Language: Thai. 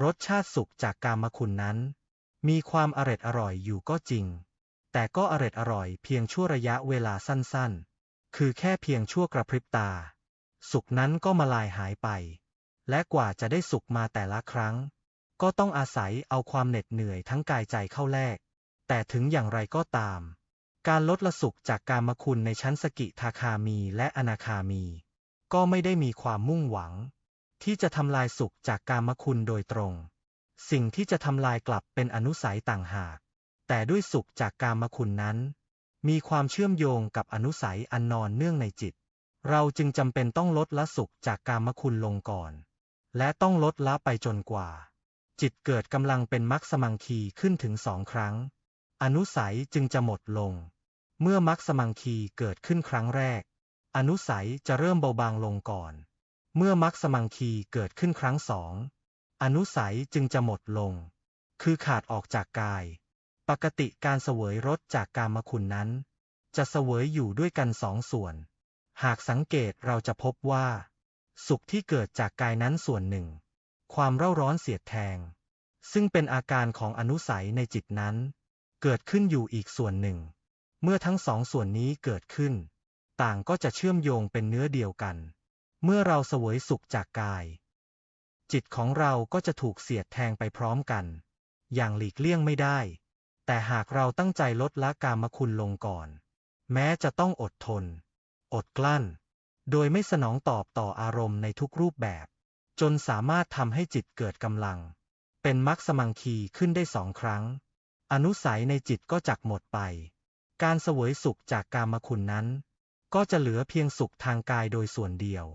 รสชาติสุขจากกามคุณนั้น มีความอร็ดอร่อยอยู่ก็จริง แต่ก็อร็ดอร่อยเพียงชั่วระยะเวลาสั้นๆ คือแค่เพียงชั่วกระพริบตา สุขนั้นก็มาลายหายไป และกว่าจะได้สุขมาแต่ละครั้ง ก็ต้องอาศัยเอาความเหน็ดเหนื่อยทั้งกายใจเข้าแลก แต่ถึงอย่างไรก็ตาม การลดละสุขจากกามคุณในชั้นสกิทาคามีและอนาคามี ก็ไม่ได้มีความมุ่งหวัง ที่จะทำลายสุขจากกามคุณโดยตรง สิ่งที่จะทำลายกลับเป็นอนุสัยต่างหาก แต่ด้วยสุขจากกามคุณนั้น มีความเชื่อมโยงกับอนุสัยอันนอนเนื่องในจิต เราจึงจำเป็นต้องลดละสุขจากกามคุณลงก่อน และต้องลดละไปจนกว่า จิตเกิดกำลังเป็นมักสมังคีขึ้นถึงสองครั้ง อนุสัยจึงจะหมดลง เมื่อมักสมังคีเกิดขึ้นครั้งแรก อนุสัยจะเริ่มเบาบางลงก่อน เมื่อมักสมังคีเกิดขึ้นครั้งสอง อนุสัยจึงจะหมดลง คือขาดออกจากกาย ปกติการเสวยรสจากกามคุณนั้น จะเสวยอยู่ด้วยกันสองส่วน หากสังเกตเราจะพบว่า สุขที่เกิดจากกายนั้นส่วนหนึ่ง ความเร่าร้อนเสียดแทง ซึ่งเป็นอาการของอนุสัยในจิตนั้น เกิดขึ้นอยู่อีกส่วนหนึ่ง เมื่อทั้งสองส่วนนี้เกิดขึ้น ต่างก็จะเชื่อมโยงเป็นเนื้อเดียวกัน เมื่อเราเสวยสุขจากกาย จิตของเราก็จะถูกเสียดแทงไปพร้อมกัน อย่างหลีกเลี่ยงไม่ได้ แต่หากเราตั้งใจลดละกามคุณลงก่อน แม้จะต้องอดทน อดกลั้น โดยไม่สนองตอบต่ออารมณ์ในทุกรูปแบบ จนสามารถทำให้จิตเกิดกำลัง เป็นมักสมังคีขึ้นได้สองครั้ง อนุสัยในจิตก็จักหมดไป การเสวยสุขจากกามคุณนั้น ก็จะเหลือเพียงสุขทางกายโดยส่วนเดียว